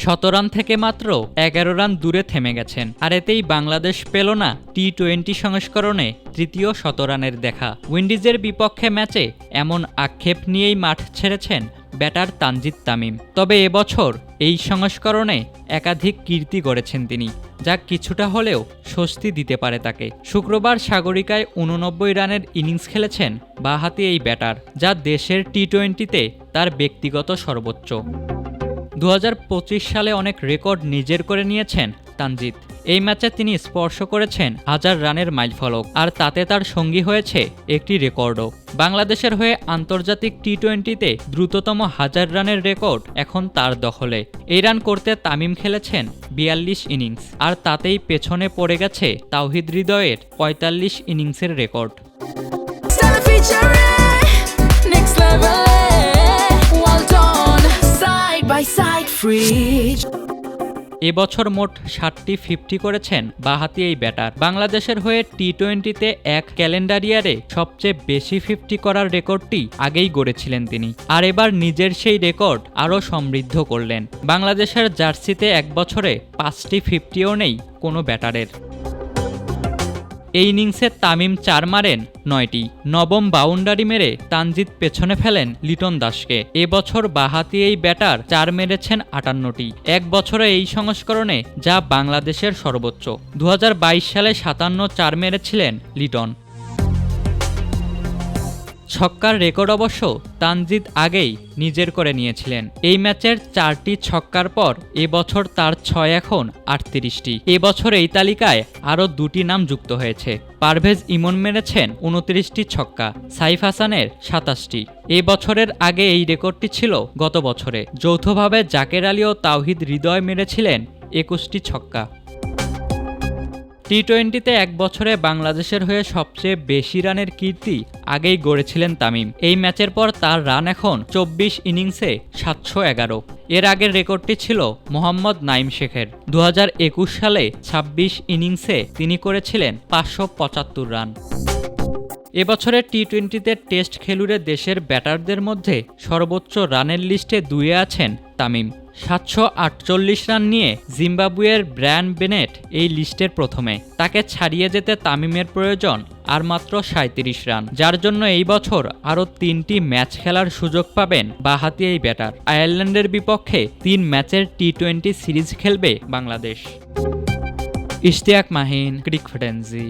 শত রান থেকে মাত্র এগারো রান দূরে থেমে গেছেন। আর এতেই বাংলাদেশ পেল না টি টোয়েন্টি সংস্করণে তৃতীয় শতরানের দেখা। উইন্ডিজের বিপক্ষে ম্যাচে এমন আক্ষেপ নিয়েই মাঠ ছেড়েছেন ব্যাটার তানজিদ তামিম। তবে এবছর এই সংস্করণে একাধিক কীর্তি গড়েছেন তিনি, যা কিছুটা হলেও স্বস্তি দিতে পারে তাকে। শুক্রবার সাগরিকায় উননব্বই রানের ইনিংস খেলেছেন বাহাতি এই ব্যাটার, যা দেশের টি টোয়েন্টিতে তার ব্যক্তিগত সর্বোচ্চ। দু হাজার পঁচিশ সালে অনেক রেকর্ড নিজের করে নিয়েছেন তানজিদ। এই ম্যাচে তিনি স্পর্শ করেছেন হাজার রানের মাইলফলক, আর তাতে তার সঙ্গী হয়েছে একটি রেকর্ডও। বাংলাদেশের হয়ে আন্তর্জাতিক টি টোয়েন্টিতে দ্রুততম হাজার রানের রেকর্ড এখন তার দখলে। এই রান করতে তামিম খেলেছেন বিয়াল্লিশ ইনিংস, আর তাতেই পেছনে পড়ে গেছে তাওহিদ হৃদয়ের পঁয়তাল্লিশ ইনিংসের রেকর্ড। এবছর মোট ষাটটি ফিফটি করেছেন বাহাতি এই ব্যাটার। বাংলাদেশের হয়ে টি টোয়েন্টিতে এক ক্যালেন্ডার ইয়ারে সবচেয়ে বেশি ফিফটি করার রেকর্ডটি আগেই গড়েছিলেন তিনি। আর এবার নিজের সেই রেকর্ড আরও সমৃদ্ধ করলেন। বাংলাদেশের জার্সিতে এক বছরে পাঁচটি ফিফটিও নেই কোনো ব্যাটারের। এই ইনিংসে তামিম চার মারেন, নয়টি। নবম বাউন্ডারি মেরে তানজিদ পেছনে ফেলেন লিটন দাসকে। এবছর বাহাতি এই ব্যাটার চার মেরেছেন আটান্নটি। এক বছরে এই সংস্করণে যা বাংলাদেশের সর্বোচ্চ। দু হাজার বাইশ সালে সাতান্ন চার মেরেছিলেন লিটন। ছক্কার রেকর্ড অবশ্য তানজিদ আগেই নিজের করে নিয়েছিলেন। এই ম্যাচের চারটি ছক্কার পর এবছর তার ছয় এখন আটত্রিশটি। এবছর এই তালিকায় আরও দুটি নাম যুক্ত হয়েছে। পারভেজ ইমন মেরেছেন উনত্রিশটি ছক্কা, সাইফ হাসানের সাতাশটি। এ বছরের আগে এই রেকর্ডটি ছিল গত বছরে। যৌথভাবে জাকের আলী ও তাওহিদ হৃদয় মেরেছিলেন একুশটি ছক্কা। টি টোয়েন্টিতে এক বছরে বাংলাদেশের হয়ে সবচেয়ে বেশি রানের কীর্তি আগেই গড়েছিলেন তামিম। এই ম্যাচের পর তার রান এখন চব্বিশ ইনিংসে সাতশো এগারো। এর আগের রেকর্ডটি ছিল মোহাম্মদ নাইম শেখের। দু হাজার একুশ সালে ২৬ ইনিংসে তিনি করেছিলেন পাঁচশো পঁচাত্তর রান। এবছরের টি টোয়েন্টিতে টেস্ট খেলুড়ে দেশের ব্যাটারদের মধ্যে সর্বোচ্চ রানের লিস্টে দুয়ে আছেন তামিম। সাতশো আটচল্লিশ রান নিয়ে জিম্বাবুয়ের ব্র্যান বেনেট এই লিস্টের প্রথমে। তাকে ছাড়িয়ে যেতে তামিমের প্রয়োজন আর মাত্র সাঁত্রিশ রান, যার জন্য এই বছর আরও তিনটি ম্যাচ খেলার সুযোগ পাবেন বাহাতি এই ব্যাটার। আয়ারল্যান্ডের বিপক্ষে তিন ম্যাচের টি টোয়েন্টি সিরিজ খেলবে বাংলাদেশ। ইশতিয়াক মাহিন, ক্রিক ফ্রেন্সি